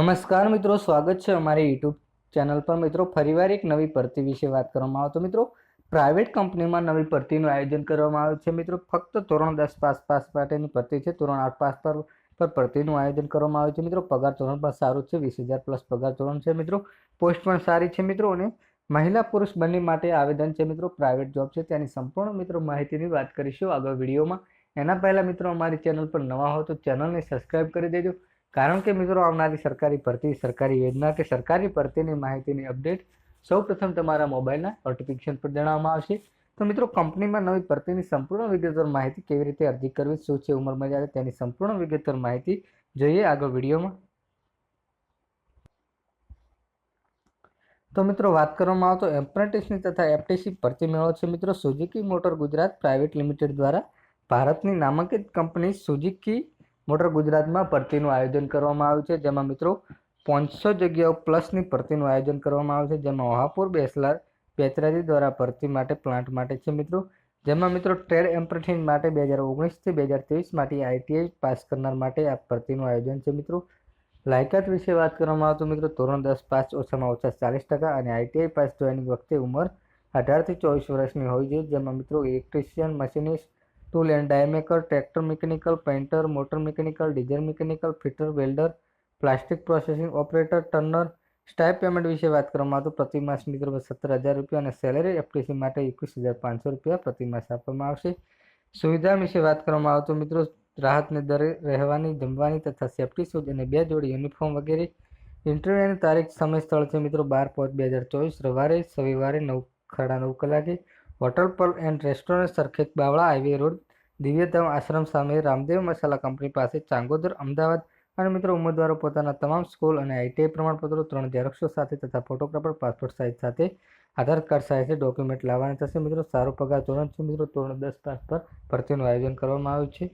નમસ્કાર મિત્રો, સ્વાગત છે અમારી યુટ્યુબ ચેનલ પર. મિત્રો, ફરીવાર એક નવી ભરતી વિશે વાત કરવામાં આવે તો મિત્રો, પ્રાઇવેટ કંપનીમાં નવી ભરતીનું આયોજન કરવામાં આવ્યું છે. મિત્રો, ફક્ત ધોરણ દસ પાસ પાસ માટેની ભરતી છે. ધોરણ આઠ પાસ પર પર ભરતીનું આયોજન કરવામાં આવ્યું છે. મિત્રો, પગાર ધોરણ પણ સારું છે. વીસ હજાર પ્લસ પગાર ધોરણ છે. મિત્રો, પોસ્ટ પણ સારી છે. મિત્રો, અને મહિલા પુરુષ બંને માટે આવેદન છે. મિત્રો, પ્રાઇવેટ જોબ છે. તેની સંપૂર્ણ મિત્રો માહિતીની વાત કરીશું આગળ વિડીયોમાં. એના પહેલાં મિત્રો, અમારી ચેનલ પર નવા હો તો ચેનલને સબસ્ક્રાઈબ કરી દેજો. કારણ કે મિત્રો આવનારી સરકારી ભરતી, સરકારી યોજના કે સરકારી ભરતીની માહિતીની અપડેટ સૌપ્રથમ તમારા મોબાઈલના નોટિફિકેશન પર જણાવવામાં આવશે. તો મિત્રો કંપનીમાં નવી ભરતીની સંપૂર્ણ વિગતવાર માહિતી કેવી રીતે અરજી કરવી, શું છે ઉંમર મર્યાદા તેની સંપૂર્ણ વિગતવાર માહિતી જોઈએ આગળ વિડીયોમાં. તો મિત્રો વાત કરવામાં આવે તો એપ્રેન્ટિસની તથા એફટીસી ભરતી મેળો છે મિત્રો. Suzuki motor Gujarat private limited દ્વારા ભારતની નામાંકિત કંપની સુઝુકી મોટર ગુજરાતમાં ભરતીનું આયોજન કરવામાં આવ્યું છે. જેમાં મિત્રો પાંચસો જગ્યાઓ પ્લસની ભરતીનું આયોજન કરવામાં આવ્યું છે. જેમાં વહાપુર, બેસલાર બેચરાજી દ્વારા ભરતી માટે પ્લાન્ટ માટે છે મિત્રો. જેમાં મિત્રો ટ્રેડ એમ્પ્રેટિસ માટે બે હજાર ઓગણીસથી બે હજાર ત્રેવીસ માટે આઈટીઆઈ પાસ કરનાર માટે આ ભરતીનું આયોજન છે મિત્રો. લાયકાત વિશે વાત કરવામાં આવે તો મિત્રો ધોરણ દસ પાસ ઓછામાં ઓછા ચાલીસ ટકા અને આઈટીઆઈ પાસ જોઈનિંગ વખતે ઉંમર અઢારથી ચોવીસ વર્ષની હોવી જોઈએ જેમાં મિત્રો electrician machinist tool and die maker tractor mechanical painter motor mechanical diesel mechanical fitter welder plastic processing operator turner stipend payment વિશે વાત કરવામાં તો પ્રતિ માસ મિત્રો સત્તર હજાર રૂપિયા અને સેલેરી એફટીસી માટે એકવીસ હજાર પાંચસો રૂપિયા પ્રતિ માસ આપવામાં આવશે. સુવિધા વિશે વાત કરવામાં આવે તો મિત્રો, રાહતને દરે રહેવાની, જમવાની તથા સેફ્ટી શૂઝ અને બે જોડી યુનિફોર્મ વગેરે. ઇન્ટરવ્યૂની તારીખ સમય સ્થળ છે મિત્રો, બાર પાંચ બે હજાર ચોવીસ, રવિવારે સવિવારે નવ સાડા નવ કલાકે. હોટલ પર and restaurant Sarkhej Bavla highway road Divyadham Ashram સામે રામદેવ મસાલા કંપની પાસે ચાંગોદર, અમદાવાદ અને મિત્રો ઉમેદવારો પોતાના તમામ સ્કૂલ અને આઈટીઆઈ પ્રમાણપત્રો ત્રણ ઝેરોક્ષો સાથે તથા ફોટોગ્રાફર પાસપોર્ટ સાઇઝ સાથે આધાર કાર્ડ સાથે ડોક્યુમેન્ટ લાવવાના થશે. મિત્રો સારો પગાર ધોરણ છે. મિત્રો ધોરણ દસ પાસ પર ભરતીનું આયોજન કરવામાં આવ્યું છે.